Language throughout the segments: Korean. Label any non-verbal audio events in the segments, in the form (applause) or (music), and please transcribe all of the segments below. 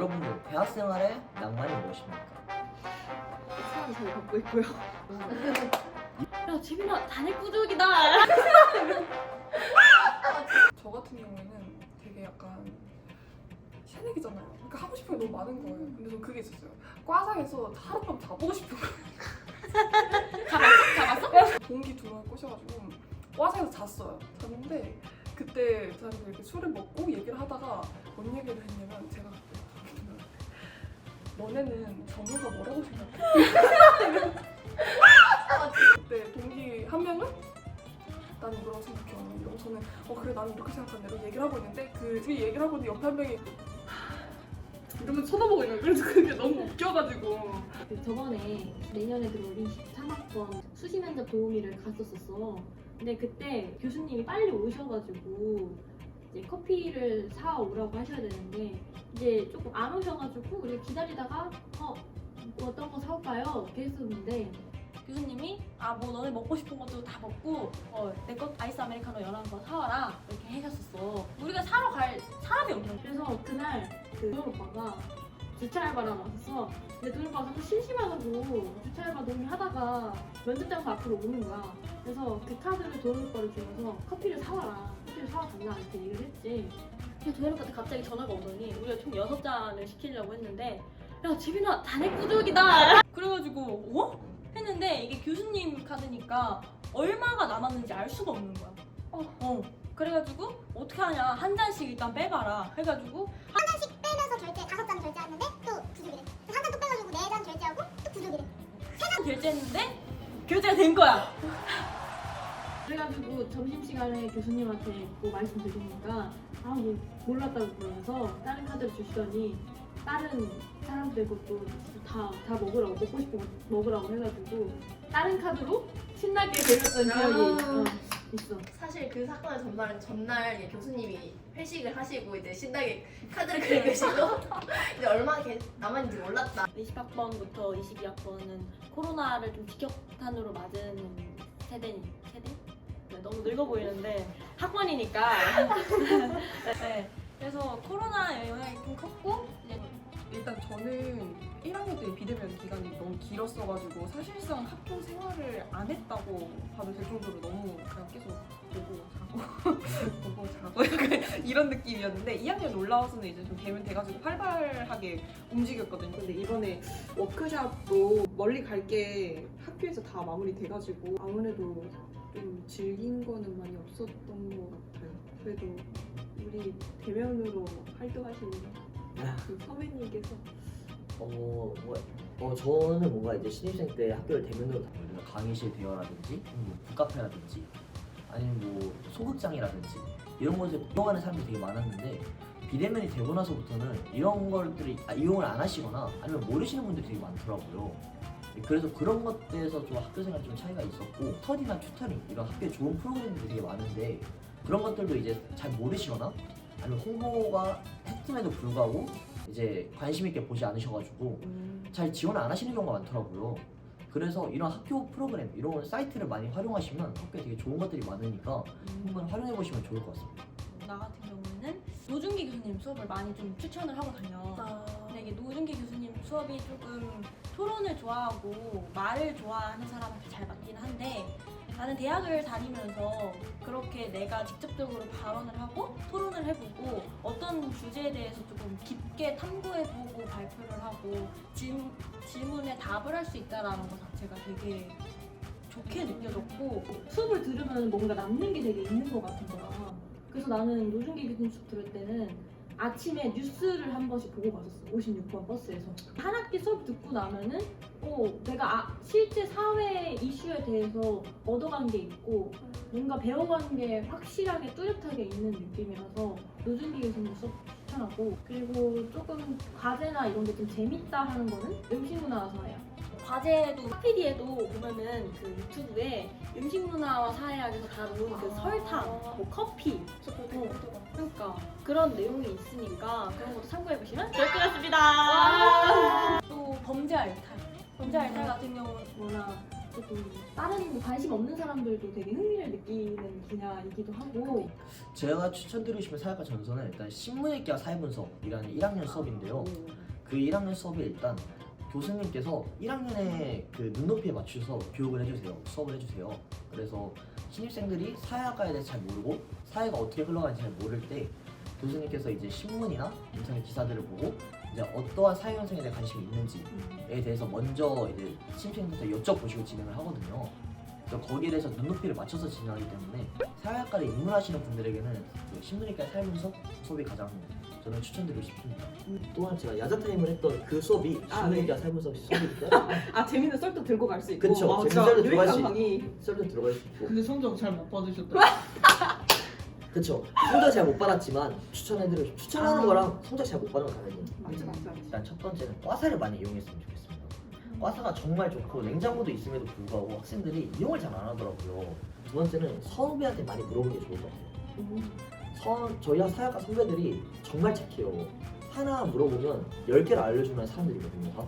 여러분들 대학 생활의 낭만이 무엇입니까? 사람 잘 받고 있고요. 야 재민아 단핵부족이다. (laughs) 저 같은 경우에는 되게 약간 새내기잖아요. 그러니까 하고 싶은 게 너무 많은 거예요. 근데 전 그게 있었어요. 과상에서 하룻밤 자보고 싶은 거예요. 잡았어? 잡았어? (laughs) 동기 두 명 꼬셔가지고 과상에서 잤어요. 잤는데 그때 자리에서 이렇게 술을 먹고 얘기를 하다가 뭔 얘기를 했냐면 제가 그때 너네는 정우가 뭐라고 생각해? 그때 (laughs) 동기 한 명은 나는 뭐라고 생각해 이러고 저는 어 그래 나는 이렇게 생각하는데 이렇게 얘기를 하고 있는데 그 둘이 얘기를 하고 있는데 옆에 한 명이 이러면 쳐다보고 있는. 그래서 그게 너무 웃겨가지고 그 저번에 내년에 들어올 23학번 수시 면접 도우미를 갔었었어. 근데 그때 교수님이 빨리 오셔가지고 이제 커피를 사 오라고 하셔야 되는데 이제 조금 안 오셔가지고 우리가 기다리다가 어 어떤 거 사올까요? 이렇게 했었는데 교수님이 아 뭐 너네 먹고 싶은 것도 다 먹고 어내 것 아이스 아메리카노 연한 거 사와라 이렇게 해주셨어. 우리가 사러 갈 사람이 없는 그래서 그날 그 도현 오빠가 주차 알바를 나왔어. 근데 도현 오빠가 자꾸 심심하다고 주차 알바 도움이 하다가 면접장소 앞으로 오는 거야. 그래서 그 카드를 도현 오빠를 주면서 커피를 사와라. 커피를 달라 이렇게 얘기를 했지. 근데 도현 오빠한테 갑자기 전화가 오더니 우리가 총 여섯 잔을 시키려고 했는데 야 재민아 단핵 부족이다. 그래가지고 어? 했는데 이게 교수님 카드니까 얼마가 남았는지 알 수가 없는 거야. 어. 어. 그래가지고 어떻게 하냐 한 잔씩 일단 빼봐라 해가지고 빼면서 결제 다섯 잔 결제하는데 또 부족이래. 한 잔 또 빼가지고 네 잔 결제하고 또 부족이래. 결제했는데 결제가 된 거야. 그래가지고 점심시간에 교수님한테 뭐 말씀드리니까 아뭐 몰랐다고 그러면서 다른 카드를 주시더니 다른 사람들 것도 다, 다 먹으라고 먹고 싶은 거 먹으라고 해가지고 다른 카드로 신나게 배웠던 기억이 어, 있어. 사실 그 사건의 전날은 전날 이제 교수님이 회식을 하시고 이제 신나게 카드를 긁으시고 (laughs) 이제 얼마 게 남았는지 몰랐다. 20학번부터 22학번은 코로나를 좀 직격탄으로 맞은 세대니 세대? 네, 너무 늙어 보이는데 학번이니까. (laughs) 네. 그래서 코로나 영향이 좀 컸고 일단 저는 1학년 때 비대면 기간이 너무 길었어가지고 사실상 학교 생활을 안 했다고 봐도 될 정도로 너무 그냥 계속 보고 자고 (laughs) 보고 자고 이런 느낌이었는데 2학년 올라와서는 이제 좀 되면 돼가지고 활발하게 움직였거든요. 근데 이번에 워크샵도 멀리 갈 게 학교에서 다 마무리 돼가지고 아무래도 좀 즐긴 거는 많이 없었던 것 같아요. 그래도 우리 대면으로 활동하시는 그 선배님께서 어, 뭐, 어 저는 뭔가 이제 신입생 때 학교를 대면으로 다니면 강의실 대여라든지 뭐 북카페라든지 아니면 뭐 소극장이라든지 이런 곳에 이용하는 사람들이 되게 많았는데 비대면이 되고 나서부터는 이런 것들이 아, 이용을 안 하시거나 아니면 모르시는 분들이 되게 많더라고요. 그래서 그런 것들에서 좀 학교 생활 좀 차이가 있었고 스터디나 튜터링 이런 학교에 좋은 프로그램들이 되게 많은데 그런 것들도 이제 잘 모르시거나 아니면 홍보가 했음에도 불구하고 이제 관심 있게 보지 않으셔가지고 잘 지원 안 하시는 경우가 많더라고요. 그래서 이런 학교 프로그램 이런 사이트를 많이 활용하시면 학교에 되게 좋은 것들이 많으니까 한번 활용해 보시면 좋을 것 같습니다. 나 같은 경우는 노준기 교수님 수업을 많이 좀 추천을 하고 다녀. 근 데 이게 노준기 교수님 수업이 조금 토론을 좋아하고 말을 좋아하는 사람한테 잘 맞긴 한데 나는 대학을 다니면서 그렇게 내가 직접적으로 발언을 하고 토론을 해보고 어떤 주제에 대해서 조금 깊게 탐구해보고 발표를 하고 질, 질문에 답을 할 수 있다라는 것 자체가 되게 좋게 느껴졌고 수업을 들으면 뭔가 남는 게 되게 있는 것 같은 거야. 그래서 나는 노준기 교수님 수업 들을 때는 아침에 뉴스를 한 번씩 보고 갔었어. 56번 버스에서. 한 학기 수업 듣고 나면은 어, 내가 아, 실제 사회 이슈에 대해서 얻어간 게 있고 뭔가 배워간 게 확실하게 뚜렷하게 있는 느낌이라서 노준기 교수님 수업 추천하고 그리고 조금 과제나 이런 게 좀 재밌다 하는 거는 음식문화와 사회학. 과제도 PD에도 보면은 그 유튜브에 음식 문화와 사회학에서 다룬 그 설탕, 뭐 커피, 저 그거 되게 힘들어. 그러니까 그런 내용이 있으니까 그런 것도 참고해 보시면 좋을 것 같습니다. 또 범죄 알탈, 범죄 알탈 같은 경우나 조금 다른 뭐 관심 없는 사람들도 되게 흥미를 느끼는 분야이기도 하고 제가 추천드리고 싶은 사회과 전선은 일단 신문읽기와 사회분석이라는 1학년 수업인데요. 그 1학년 수업에 일단 교수님께서 1학년의 그 눈높이에 맞춰서 교육을 해주세요. 수업을 해주세요. 그래서 신입생들이 사회학과에 대해서 잘 모르고 사회가 어떻게 흘러가는지 잘 모를 때 교수님께서 이제 신문이나 인터넷 기사들을 보고 이제 어떠한 사회 현상에 대해 관심이 있는지에 대해서 먼저 이제 신입생들한테 여쭤보시고 진행을 하거든요. 그래서 거기에 대해서 눈높이를 맞춰서 진행하기 때문에 사회학과를 입문하시는 분들에게는 그 신문이과 사회분석 수업이 가장 저는 추천드리고 싶습니다. 또한 제가 야자타임을 했던 그 수업이 아, 신문이과 사회분석 (laughs) 수업이니까? 아 재밌는 썰도 들고 갈 수 있고. 그쵸, 아, 재밌는 진짜 썰도 들고 갈 유익한 수 강의 썰도 들어갈 수 있고. 근데 성적 잘 못 받으셨다. (laughs) 그쵸. 성적 잘 못 받았지만 추천해드리고 싶- 추천하는 아. 거랑 성적 잘 못 받은 건 다르지. 맞지 맞지 맞지 일단 첫 번째는 과사를 많이 이용했으면 좋겠습니다. 과사가 정말 좋고 냉장고도 있음에도 불구하고 학생들이 이용을 잘 안 하더라고요. 두 번째는 선후배한테 많이 물어보는 게 좋을 것 같아요. 음. 선, 저희 사회학과 선배들이 정말 착해요. 하나 물어보면 10개를 알려주는 사람들이거든요. 다.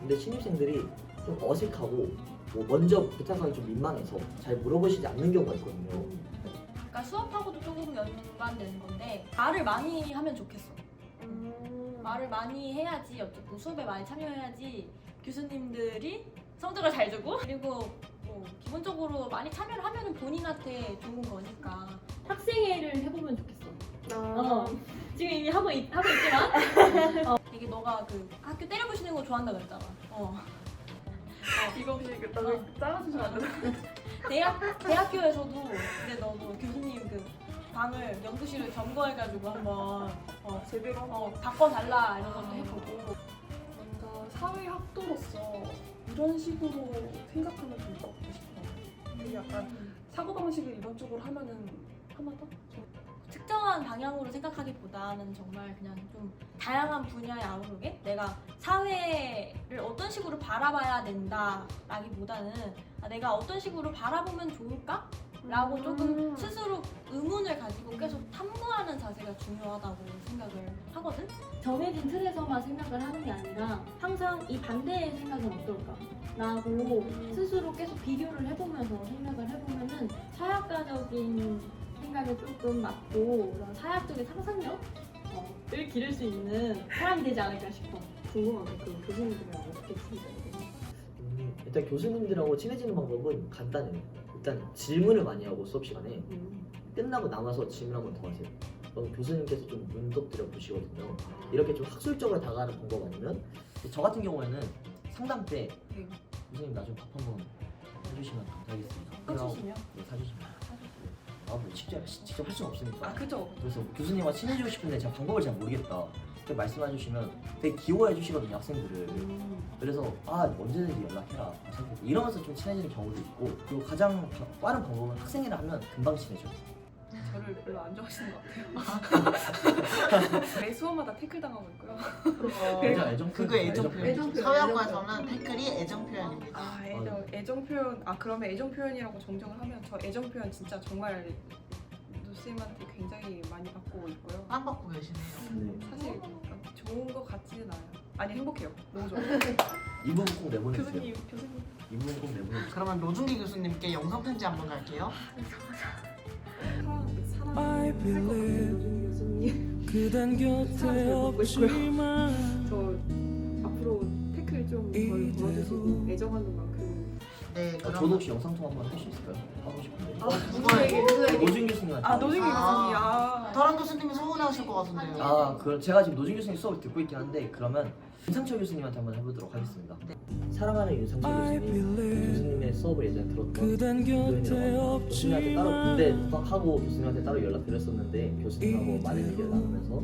근데 신입생들이 좀 어색하고 뭐 먼저 부탁하기 좀 민망해서 잘 물어보시지 않는 경우가 있거든요. 그러니까 수업하고도 조금 연관되는 건데 말을 많이 하면 좋겠어. 말을 많이 해야지 어쨌든 수업에 많이 참여해야지 교수님들이 성적을 잘 주고 그리고 뭐 기본적으로 많이 참여를 하면은 본인한테 좋은 거니까 학생회를 해보면 좋겠어. 아, 어, 지금 이미 하고, 있, 하고 있지만 (laughs) 이게 너가 그 학교 때려부시는 거 좋아한다 그랬잖아. 어. 이거 혹시 그 나중에 잘라주시면 안 되나? 대학 대학교에서도 이제 너도 교수님 그 방을 연구실을 점거해가지고 한번 어, 제대로 어 바꿔달라 이런 것도 해보고 뭔가 사회 학도로서 이런 식으로 생각하면 좋을 것 같고 싶어. 이게 약간 사고 방식을 이런 쪽으로 하면은 하나다. 특정한 방향으로 생각하기보다는 정말 그냥 좀 다양한 분야에 아우르게 내가 사회를 어떤 식으로 바라봐야 된다라기보다는 아, 내가 어떤 식으로 바라보면 좋을까? 라고 조금 스스로 의문을 가지고 계속 탐구하는 자세가 중요하다고 생각을 하거든? 정해진 틀에서만 생각을 하는 게 아니라 항상 이 반대의 생각은 어떨까? 라고 스스로 계속 비교를 해보면서 생각을 해보면은 사학과적인 생각에 조금 맞고 그런 사학적인 상상력을 기를 수 있는 사람이 되지 않을까 싶어. 궁금하네 그 교수님들이랑 어떻게 친해져요? 음, 일단 교수님들하고 친해지는 방법은 간단해요. 일단 질문을 많이 하고 수업 시간에 음. 끝나고 남아서 질문 한 번 더 하세요. 그럼 교수님께서 좀 문득들여 보시거든요. 이렇게 좀 학술적으로 다가가는 방법 아니면 저 같은 경우에는 상담 때 네. 교수님 나중에 밥 한번 해주시면 감사하겠습니다. 해주시면? 네, 사주시면. 아뭐 직접 직접 할 수는 없으니까. 아 그죠. 그래서 교수님과 친해지고 싶은데 제가 방법을 잘 모르겠다. 이렇게 말씀해 주시면 되게 귀여워해 주시거든요 학생들을. 그래서 아 언제든지 연락해라. 이러면서 좀 친해지는 경우도 있고 그리고 가장 바- 빠른 방법은 학생이라 하면 금방 친해져. 저를 별로 안 좋아하시는 것 같아요. (laughs) 매 수업마다 태클 당하고 있고요. 애정 애정 그거 표현, 애정 표현. 표현. 사회학과에서는 태클이 애정 표현입니다. 아 애정 표현 아 그러면 애정 표현이라고 정정을 하면 저 애정 표현 진짜 정말 누쌤한테 굉장히 많이 받고 있고요. 빵 받고 계시네요. 네. 사실 좋은 것 같지는 않아요. 아니 행복해요. 너무 좋아요. (laughs) 이 부분 꼭 내보내주세요. 교수님 교수님. 이 부분 꼭 내보내주세요. 그러면 노준기 교수님께 영상 편지 한번 갈게요. I believe 교수님 그댄 곁에. 없지만 저 앞으로 태클 좀덜 걸어주시고 애정하는 만큼 네, 아, 그럼 저도 혹시 영상 통화 한번 할 수 있을까요? 하고 싶은데. 누구에게? 누구에게? 노준 교수님한테. 아 노준기 교수님 아. 아. 다른 교수님이 서운해하실 것 같은데요. 아, 그 제가 지금 노준 교수님 수업을 듣고 있긴 한데 그러면 윤상철 교수님한테 한번 해보도록 하겠습니다. 사랑하는 윤상철 교수님, 교수님의 수업을 예전에 들었던 교수님이라고 교수님한테 따로 군대 부탁하고 교수님한테 따로 연락드렸었는데 교수님하고 많은 얘기를 나누면서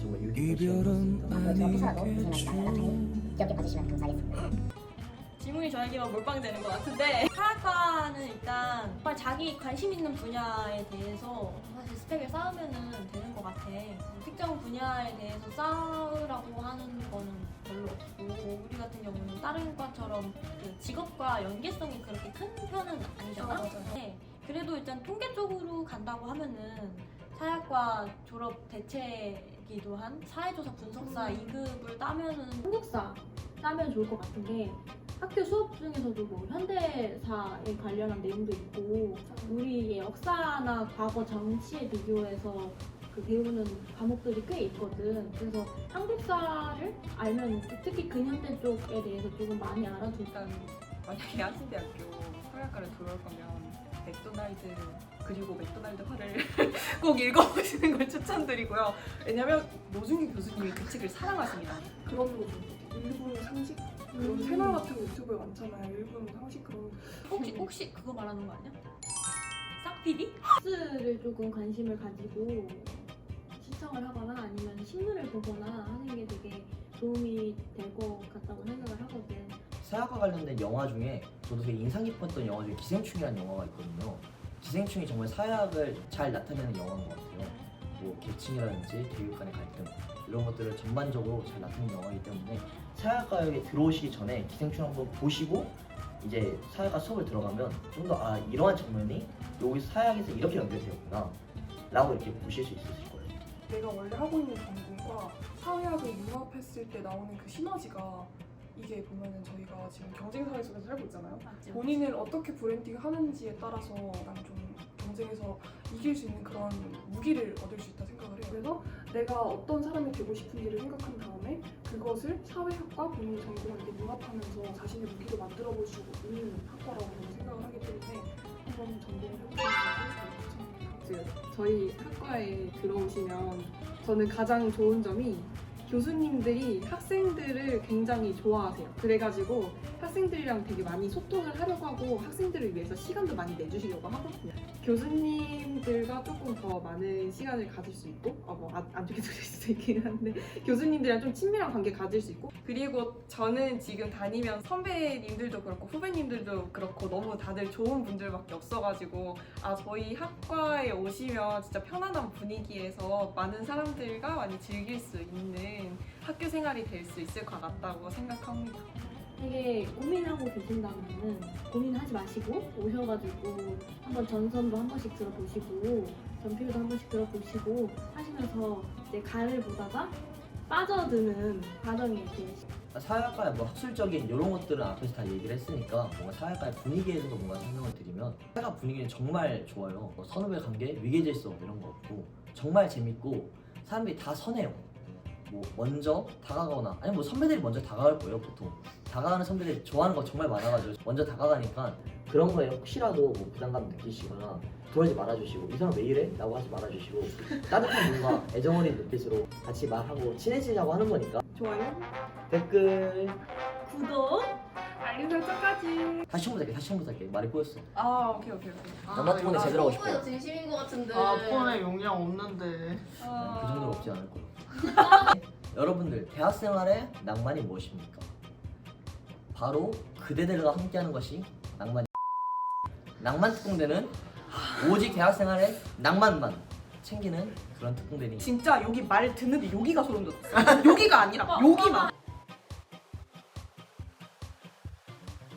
정말 유익한 시간이었습니다. 아니겠죠. 기억해 봐주시면 감사하겠습니다. 질문이 저에게만 몰빵되는 것 같은데 사학과는 일단 정말 자기 관심 있는 분야에 대해서 사실 스펙을 쌓으면 되는 것 같아 특정 분야에 대해서 쌓으라고 하는 거는 별로 없고 우리 같은 경우는 다른 과처럼 그 직업과 연계성이 그렇게 큰 편은 아니잖아 아, 맞아요. 네. 그래도 일단 통계 쪽으로 간다고 하면은 사학과 졸업 대체기도 한 사회조사 분석사 2급을 따면은 한국사 따면 좋을 것 같은 게 학교 수업 중에서도 뭐 현대사에 관련한 내용도 있고 우리의 역사나 과거 정치에 비교해서 그 배우는 과목들이 꽤 있거든. 그래서 한국사를 알면 특히 근현대 쪽에 대해서 조금 많이 알아두고 일단 만약에 한신대학교 서울학과를 들어올 거면 맥도날드 그리고 맥도날드 화를 (laughs) 꼭 읽어보시는 걸 추천드리고요. 왜냐면 노중기 교수님이 그 책을 사랑하십니다. 그런 거 좀. 일본 상식? 그런 채널 같은 거 유튜브에 많잖아요. 일본 상식 그런 혹시 혹시 그거 말하는 거 아니야? 싹피디? 뉴스를 조금 관심을 가지고 시청을 하거나 아니면 신문을 보거나 하는 게 되게 도움이 될 것 같다고 생각을 하거든. 사학과 관련된 영화 중에 저도 되게 인상 깊었던 영화 중에 기생충이라는 영화가 있거든요. 기생충이 정말 사학을 잘 나타내는 영화인 것 같아요. 뭐 계층이라든지 교육 간의 갈등 이런 것들을 전반적으로 잘 나타내는 영화이기 때문에 사학과에 들어오시기 전에 기생충 한번 보시고 이제 사학과 수업을 들어가면 좀 더 아 이러한 장면이 여기 사학에서 이렇게 연결되었구나 라고 이렇게 보실 수 있으실 거예요. 내가 원래 하고 있는 전공과 사회학을 융합했을 때 나오는 그 시너지가 이게 보면은 저희가 지금 경쟁 사회 속에서 살고 있잖아요. 맞지? 본인을 어떻게 브랜딩 하는지에 따라서 난좀 경쟁에서 이길 수 있는 그런 무기를 얻을 수 있다 생각을 해요. 그래서 내가 어떤 사람이 되고 싶은지를 생각한 다음에 그것을 사회학과 본인 전공을 이렇게 융합하면서 자신의 무기로 만들어 볼 수 있는 학과라고 생각을 하기 때문에 한번 전공을 해보시는 것을 추천합니다. 저희 학과에 들어오시면 저는 가장 좋은 점이 교수님들이 학생들을 굉장히 좋아하세요. 그래가지고 학생들이랑 되게 많이 소통을 하려고 하고 학생들을 위해서 시간도 많이 내주시려고 하거든요. 교수님들과 조금 더 많은 시간을 가질 수 있고, 어, 뭐안 좋게 (laughs) 들릴 수도 있긴 한데 교수님들이랑 좀 친밀한 관계 가질 수 있고 그리고 저는 지금 다니면 선배님들도 그렇고 후배님들도 그렇고 너무 다들 좋은 분들밖에 없어가지고 아 저희 학과에 오시면 진짜 편안한 분위기에서 많은 사람들과 많이 즐길 수 있는 학교 생활이 될 수 있을 것 같다고 생각합니다. 되게 고민하고 계신다면은 고민하지 마시고 오셔가지고 한번 전선도 한 번씩 들어보시고 전필도 한 번씩 들어보시고 하시면서 이제 간을 보다가 빠져드는 과정이 이렇게 사회학과의 뭐 학술적인 이런 것들은 앞에서 다 얘기를 했으니까 뭔가 사회학과의 분위기에 대해서 뭔가 설명을 드리면 사회학 분위기는 정말 좋아요. 뭐 선후배 관계, 위계질서 이런 거 없고 정말 재밌고 사람들이 다 선해요. 뭐 먼저 다가가거나 아니면 뭐 선배들이 먼저 다가갈 거예요 보통 다가가는 선배들이 좋아하는 거 정말 많아가지고 먼저 다가가니까 그런 거에 혹시라도 뭐 부담감 느끼시거나 그러지 말아주시고 이 사람 왜 이래? 라고 하지 말아주시고 따뜻한 뭔가 (laughs) 애정 어린 눈빛으로 같이 말하고 친해지자고 하는 거니까 좋아요. 댓글 구독 알림 설정까지. 다시 한번 할게 다시 한번 할게 말이 꼬였어 아 오케이 오케이 오케이. 남자 폰에 제대로 하고 싶어. 아, 진심인 것 같은데. 아 폰에 용량 없는데. 네, 그 정도는 없지 않을 거예요 (laughs) 여러분들 대학생활의 낭만이 무엇입니까? 바로 그대들과 함께하는 것이 낭만 낭만 특공대는 오직 대학생활의 낭만만 챙기는 그런 특공대니 진짜 여기 말 듣는데 여기가 소름 돋았어. 여기가 아니라 여기만.